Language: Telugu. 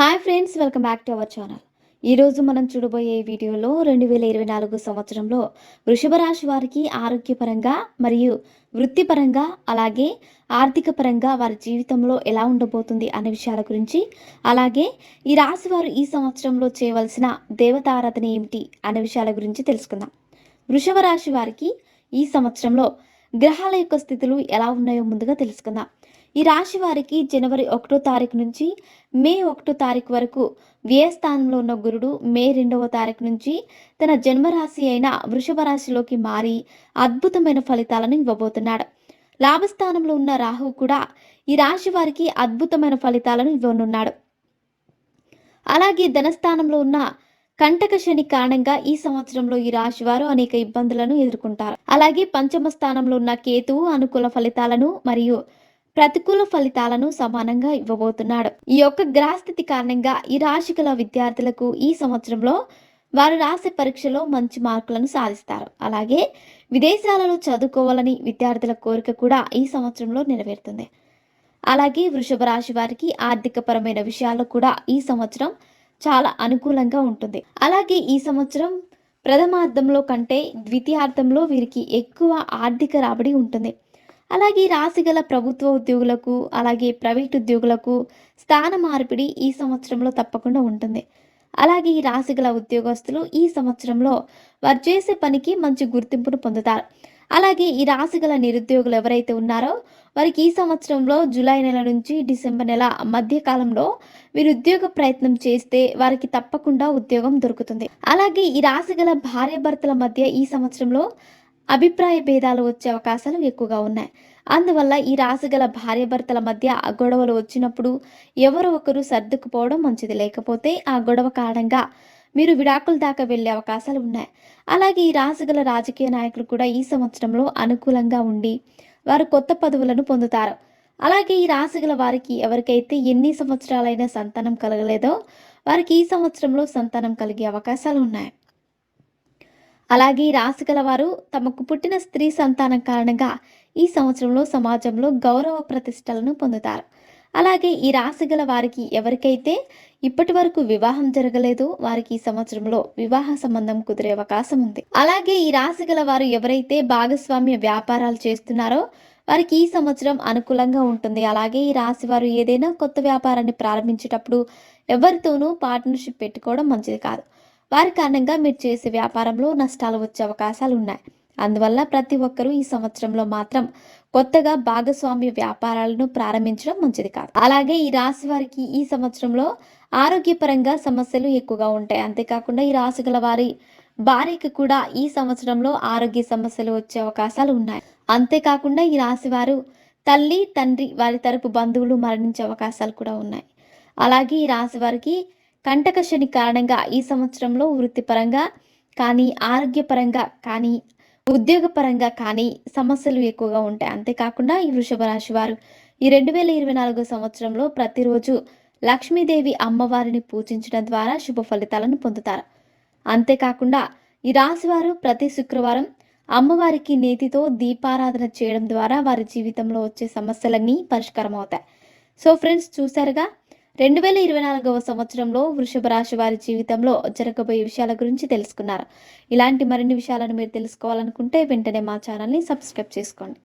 Hi friends welcome back to our channel. ఈరోజు మనం చూడబోయే వీడియోలో రెండు వేల ఇరవై నాలుగు సంవత్సరంలో వృషభ రాశి వారికి ఆరోగ్యపరంగా మరియు వృత్తిపరంగా అలాగే ఆర్థిక పరంగా వారి జీవితంలో ఎలా ఉండబోతుంది అనే విషయాల గురించి అలాగే ఈ రాశి వారు ఈ సంవత్సరంలో చేయవలసిన దేవతారాధన ఏమిటి అనే విషయాల గురించి తెలుసుకుందాం. వృషభ రాశి వారికి ఈ సంవత్సరంలో గ్రహాల యొక్క స్థితులు ఎలా ఉన్నాయో ముందుగా తెలుసుకుందాం. ఈ రాశి వారికి జనవరి ఒకటో తారీఖు నుంచి మే ఒకటో తారీఖు వరకు వ్యయస్థానంలో ఉన్న గురుడు మే రెండవ తారీఖు నుంచి తన జన్మరాశి అయిన వృషభ రాశిలోకి మారి అద్భుతమైన ఫలితాలను ఇవ్వబోతున్నాడు. లాభస్థానంలో ఉన్న రాహు కూడా ఈ రాశి వారికి అద్భుతమైన ఫలితాలను ఇవ్వనున్నాడు. అలాగే ధనస్థానంలో ఉన్న కంటక శని కారణంగా ఈ సంవత్సరంలో ఈ రాశి వారు అనేక ఇబ్బందులను ఎదుర్కొంటారు. అలాగే పంచమ స్థానంలో ఉన్న కేతువు అనుకూల ఫలితాలను మరియు ప్రతికూల ఫలితాలను సమానంగా ఇవ్వబోతున్నాడు. ఈ యొక్క గ్రహస్థితి కారణంగా ఈ రాశి గల విద్యార్థులకు ఈ సంవత్సరంలో వారు రాసే పరీక్షలో మంచి మార్కులను సాధిస్తారు. అలాగే విదేశాలలో చదువుకోవాలని విద్యార్థుల కోరిక కూడా ఈ సంవత్సరంలో నెరవేరుతుంది. అలాగే వృషభ రాశి వారికి ఆర్థిక పరమైన విషయాల్లో కూడా ఈ సంవత్సరం చాలా అనుకూలంగా ఉంటుంది. అలాగే ఈ సంవత్సరం ప్రథమార్థంలో కంటే ద్వితీయార్థంలో వీరికి ఎక్కువ ఆర్థిక రాబడి ఉంటుంది. అలాగే ఈ రాశి గల ప్రభుత్వ ఉద్యోగులకు అలాగే ప్రైవేట్ ఉద్యోగులకు స్థాన మార్పిడి ఈ సంవత్సరంలో తప్పకుండా ఉంటుంది. అలాగే ఈ రాశి గల ఉద్యోగస్తులు ఈ సంవత్సరంలో వారు చేసే పనికి మంచి గుర్తింపును పొందుతారు. అలాగే ఈ రాశి గల నిరుద్యోగులు ఎవరైతే ఉన్నారో వారికి ఈ సంవత్సరంలో జూలై నెల నుంచి డిసెంబర్ నెల మధ్యకాలంలో వీరు ఉద్యోగ ప్రయత్నం చేస్తే వారికి తప్పకుండా ఉద్యోగం దొరుకుతుంది. అలాగే ఈ రాశి గల భార్యాభర్తల మధ్య ఈ సంవత్సరంలో అభిప్రాయ భేదాలు వచ్చే అవకాశాలు ఎక్కువగా ఉన్నాయి. అందువల్ల ఈ రాశి గల భార్యాభర్తల మధ్య ఆ గొడవలు వచ్చినప్పుడు ఎవరో ఒకరు సర్దుకుపోవడం మంచిది. లేకపోతే ఆ గొడవ కారణంగా మీరు విడాకుల దాకా వెళ్ళే అవకాశాలు ఉన్నాయి. అలాగే ఈ రాశి గల రాజకీయ నాయకులు కూడా ఈ సంవత్సరంలో అనుకూలంగా ఉండి వారు కొత్త పదవులను పొందుతారు. అలాగే ఈ రాశి గల వారికి ఎవరికైతే ఎన్ని సంవత్సరాలైనా సంతానం కలగలేదో వారికి ఈ సంవత్సరంలో సంతానం కలిగే అవకాశాలు ఉన్నాయి. అలాగే ఈ రాశి గలవారు తమకు పుట్టిన స్త్రీ సంతానం కారణంగా ఈ సంవత్సరంలో సమాజంలో గౌరవ ప్రతిష్టలను పొందుతారు. అలాగే ఈ రాశి గల వారికి ఎవరికైతే ఇప్పటి వరకు వివాహం జరగలేదో వారికి ఈ సంవత్సరంలో వివాహ సంబంధం కుదిరే అవకాశం ఉంది. అలాగే ఈ రాశి గల వారు ఎవరైతే భాగస్వామ్య వ్యాపారాలు చేస్తున్నారో వారికి ఈ సంవత్సరం అనుకూలంగా ఉంటుంది. అలాగే ఈ రాశి వారు ఏదైనా కొత్త వ్యాపారాన్ని ప్రారంభించేటప్పుడు ఎవరితోనూ పార్ట్నర్షిప్ పెట్టుకోవడం మంచిది కాదు. వారి కారణంగా మీరు చేసే వ్యాపారంలో నష్టాలు వచ్చే అవకాశాలు ఉన్నాయి. అందువల్ల ప్రతి ఒక్కరూ ఈ సంవత్సరంలో మాత్రం కొత్తగా భాగస్వామ్య వ్యాపారాలను ప్రారంభించడం మంచిది కాదు. అలాగే ఈ రాశి వారికి ఈ సంవత్సరంలో ఆరోగ్యపరంగా సమస్యలు ఎక్కువగా ఉంటాయి. అంతేకాకుండా ఈ రాశి గల వారి భార్యకి కూడా ఈ సంవత్సరంలో ఆరోగ్య సమస్యలు వచ్చే అవకాశాలు ఉన్నాయి. అంతేకాకుండా ఈ రాశి వారు తల్లి తండ్రి వారి తరపు బంధువులు మరణించే అవకాశాలు కూడా ఉన్నాయి. అలాగే ఈ రాశి వారికి కంటకశని కారణంగా ఈ సంవత్సరంలో వృత్తిపరంగా కానీ ఆరోగ్యపరంగా కానీ ఉద్యోగపరంగా కానీ సమస్యలు ఎక్కువగా ఉంటాయి. అంతేకాకుండా ఈ వృషభ రాశి వారు ఈ రెండు వేల ఇరవై నాలుగో సంవత్సరంలో ప్రతిరోజు లక్ష్మీదేవి అమ్మవారిని పూజించడం ద్వారా శుభ ఫలితాలను పొందుతారు. అంతేకాకుండా ఈ రాశివారు ప్రతి శుక్రవారం అమ్మవారికి నేతితో దీపారాధన చేయడం ద్వారా వారి జీవితంలో వచ్చే సమస్యలన్నీ పరిష్కారం అవుతాయి సో ఫ్రెండ్స్ చూసారుగా రెండు వేల ఇరవై నాలుగవ సంవత్సరంలో వృషభ రాశి వారి జీవితంలో జరగబోయే విషయాల గురించి తెలుసుకున్నారు. ఇలాంటి మరిన్ని విషయాలను మీరు తెలుసుకోవాలనుకుంటే వెంటనే మా ఛానల్ని సబ్స్క్రైబ్ చేసుకోండి.